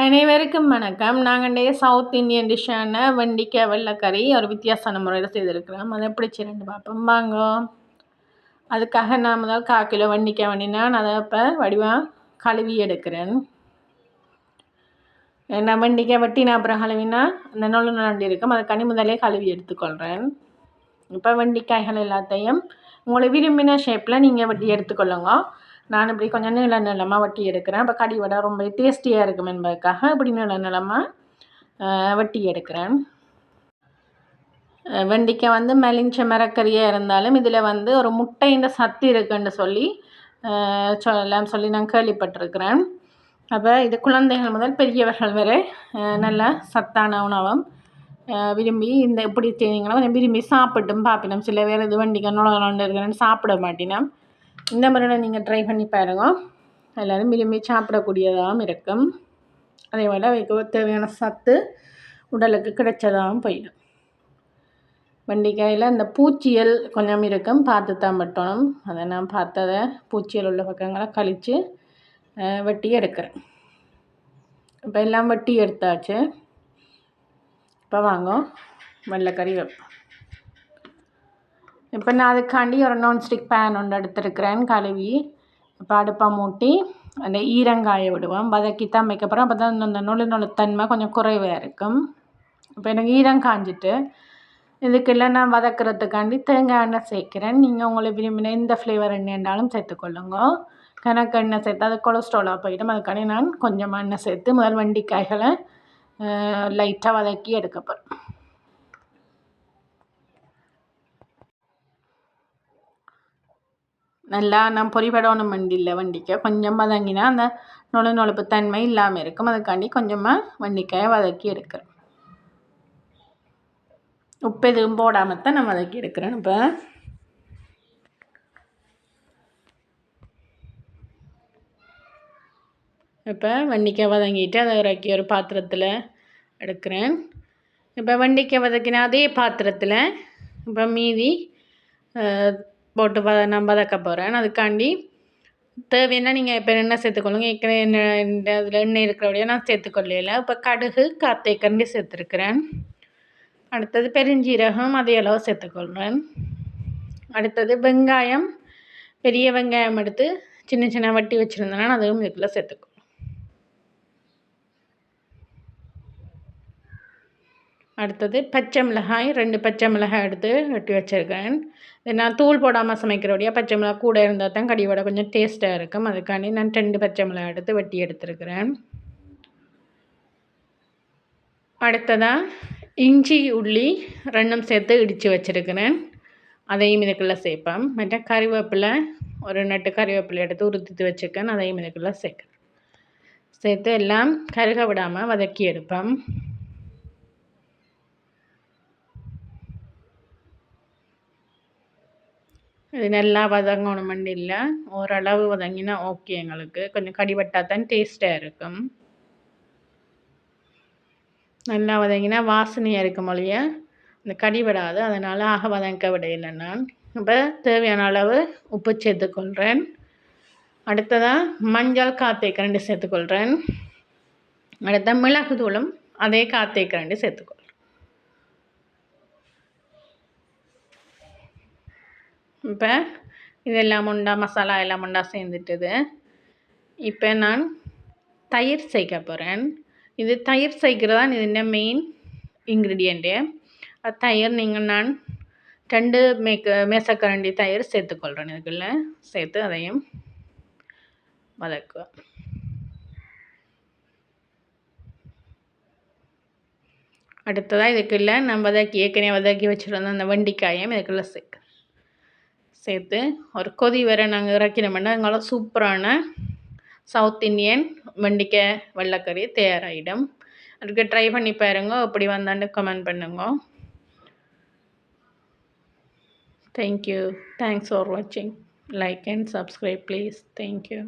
அனைவருக்கும் வணக்கம். நாங்கள் சவுத் இந்தியன் டிஷ்ஷான வெண்டிக்காய் வெள்ளைக்கறி ஒரு வித்தியாசமான முறையில் செய்திருக்கிறோம். அதை எப்படி ரெண்டு பார்ப்போம் வாங்க. அதுக்காக நான் முதல் கால் கிலோ வெண்டிக்காய் வண்டினா நான் அதை இப்போ வடிவாக கழுவி எடுக்கிறேன். நான் வெண்டிக்காய் வெட்டினா அப்புறம் கழுவினா அந்த நொழு நொண்டி இருக்கும். அதை கனி முதலே கழுவி எடுத்துக்கொள்கிறேன் இப்போ வெண்டிக்காய்கள் எல்லாத்தையும் உங்களை விரும்பின ஷேப்பில் நீங்கள் வெட்டி எடுத்துக்கொள்ளுங்க. நான் இப்படி கொஞ்சம் நீள நிலமாக வட்டி எடுக்கிறேன். இப்போ கடி வடை ரொம்ப டேஸ்டியாக இருக்கும் என்பதுக்காக இப்படி நீள நிலமாக வட்டி எடுக்கிறேன். வெண்டிக்காய் வந்து மெலிஞ்ச மரக்கறியாக இருந்தாலும் இதில் வந்து ஒரு முட்டையின் சத்து இருக்குன்னு சொல்லி சொல்லலாம் சொல்லி நான் கேள்விப்பட்டிருக்கிறேன். அப்போ இது குழந்தைகள் முதல் பெரியவர்கள் வரை நல்ல சத்தான உணவும். விரும்பி இந்த இப்படி செய்தீங்கன்னா கொஞ்சம் விரும்பி சாப்பிட்டும் பார்ப்பினோம் சில பேர் இது வண்டிக்கு நுழ இருக்கிறேன்னு சாப்பிட மாட்டினோம். இந்த முறையில் நீங்கள் ட்ரை பண்ணி பாருங்க. எல்லோரும் விரும்பி சாப்பிடக்கூடியதாகவும் இருக்கும். அதே போல் அவைக்கு தேவையான சத்து உடலுக்கு கிடைச்சதாகவும் போயிடும். வெண்டிக்காயில் இந்த பூச்சியல் கொஞ்சம் இருக்கும். பார்த்து தான் வெட்டணும் அதை நான் பார்த்ததை பூச்சியல் உள்ள பக்கங்களை கழித்து வெட்டி எடுக்கிறேன். இப்போ எல்லாம் வெட்டி எடுத்தாச்சு. இப்போ வாங்க. வெள்ளைக்கறி வைப்போம். இப்போ நான் அதுக்காண்டி ஒரு நான்ஸ்டிக் பேன் ஒன்று எடுத்துருக்கிறேன் கழுவி. இப்போ அடுப்பை மூட்டி அந்த ஈரங்காய விடுவோம். வதக்கி தான் வைக்கப்புறம் அப்போ தான் அந்த நொழு நொழுத்தன்மை கொஞ்சம் குறைவாக இருக்கும். இப்போ எனக்கு ஈரம் காஞ்சிட்டு இதுக்கெல்லாம் நான் வதக்கிறதுக்காண்டி தேங்காய் எண்ணெய் சேர்க்குறேன். நீங்கள் உங்களை விரும்பின எந்த ஃப்ளேவர் எண்ணெய்னாலும் சேர்த்துக்கொள்ளுங்க கணக்கு எண்ணெய் சேர்த்து அது கொலஸ்ட்ராலாக போயிடும். அதுக்காண்டி நான் கொஞ்சமாக எண்ணெய் சேர்த்து முதல் வண்டிக்காய்களை லைட்டாக வதக்கி எடுக்க போகிறேன் நல்லா நான் பொறிபடணும் வண்டியில் வண்டிக்கை. கொஞ்சம் வதங்கினா அந்த நொழு நொழுப்பு தன்மை இல்லாமல் இருக்கும். அதுக்காண்டி கொஞ்சமாக வண்டிக்காயை வதக்கி எடுக்கிறேன். உப்பு எதுவும் போடாமல் தான் நான் வதக்கி எடுக்கிறேன் இப்போ. இப்போ வண்டிக்காய் வதங்கிட்டு அதை இறக்கி ஒரு பாத்திரத்தில் எடுக்கிறேன். இப்போ வண்டிக்காய் வதக்கின அதே பாத்திரத்தில் இப்போ மீதி போட்டு வ நான் வதக்க போகிறேன் அதுக்காண்டி தேவைன்னா நீங்கள் இப்போ எண்ணெய் சேர்த்துக்கொள்ளுங்க. ஏற்கனவே எண்ணெய் அதில் எண்ணெய் இருக்கிறபடியே நான் சேர்த்துக்கொள்ளையில இப்போ கடுகு காத்தை கண்டி சேர்த்துருக்குறேன். அடுத்தது பெருஞ்சீரகம் அதே அளவு சேர்த்துக்கொள்கிறேன் அடுத்தது வெங்காயம் பெரிய வெங்காயம் எடுத்து சின்ன சின்ன வட்டி வச்சுருந்தேன்னா அதுவும் இதுக்குள்ளே சேர்த்துக்கோ அடுத்தது பச்சை மிளகாய் ரெண்டு பச்சை மிளகாய் எடுத்து வெட்டி வச்சுருக்கேன். நான் தூள் போடாமல் சமைக்கிறோடைய பச்சை மிளகாய் கூட இருந்தால் தான் கடி வடை கொஞ்சம் டேஸ்ட்டாக இருக்கும். அதுக்காண்டி நான் ரெண்டு பச்சை மிளகாய் எடுத்து வெட்டி எடுத்துருக்கிறேன். அடுத்ததாக இஞ்சி உள்ளி ரெண்டும் சேர்த்து இடித்து வச்சுருக்கிறேன். அதையும் இதுக்குள்ளே சேர்ப்பேன். மற்ற கறிவேப்பிலை ஒரு நட்டு கறிவேப்பிலை எடுத்து உறுத்தி வச்சுருக்கேன். அதையும் இதுக்குள்ளே சேர்க்குறேன். சேர்த்து எல்லாம் கருக விடாமல் வதக்கி எடுப்பேன். இது நல்லா வதங்கணுமெண்டு இல்லை ஓரளவு வதங்கினா ஓகே எங்களுக்கு. கொஞ்சம் கடிபட்டால் தான் டேஸ்ட்டாக இருக்கும். நல்லா வதங்கினா வாசனையாக இருக்கும் மொழிய இந்த கடிபடாது. அதனால் ஆக வதங்க விடையில்லை நான். இப்போ தேவையான அளவு உப்பு சேர்த்துக்கொள்கிறேன் அடுத்ததாக மஞ்சள் காத்தை கரண்டி சேர்த்துக்கொள்கிறேன் அடுத்த மிளகு தூளும் அதே காத்தை கரண்டி சேர்த்துக்கொள்கிறேன் இப்போ இதெல்லாம் உண்டா? மசாலா எல்லாம் உண்டா? சேர்ந்துட்டுது. இப்போ நான் தயிர் சேர்க்க போகிறேன் இது தயிர் சேர்க்கிறதா இதுൻ്റെ மெயின் இன்க்ரீடியண்ட்டு தயிர் நீங்கள் நான் ரெண்டு மேக்க மேசக்கரண்டி தயிர் சேர்த்துக்கொள்கிறேன் இதுக்குள்ள சேர்த்து அதையும் வதக்குவேன். அடுத்ததாக இதுக்குள்ளே நம்ம வதக்கி ஏற்கனவே வதக்கி வச்சுருந்த அந்த வண்டிக்காயும் இதுக்குள்ளே சேர்க்க சேர்த்து ஒரு கொதி வர நாங்கள் இறக்கினோம்னா எங்களால் சூப்பரான சவுத் இந்தியன் வெண்டிக்காய் வெள்ளைக்கறி தயாராகிடும் அதுக்கு ட்ரை பண்ணி பாருங்க அப்படி வந்தாண்டு கமெண்ட் பண்ணுங்க. தேங்க்யூ தேங்க்ஸ் ஃபார் வாட்சிங் like and subscribe please thank you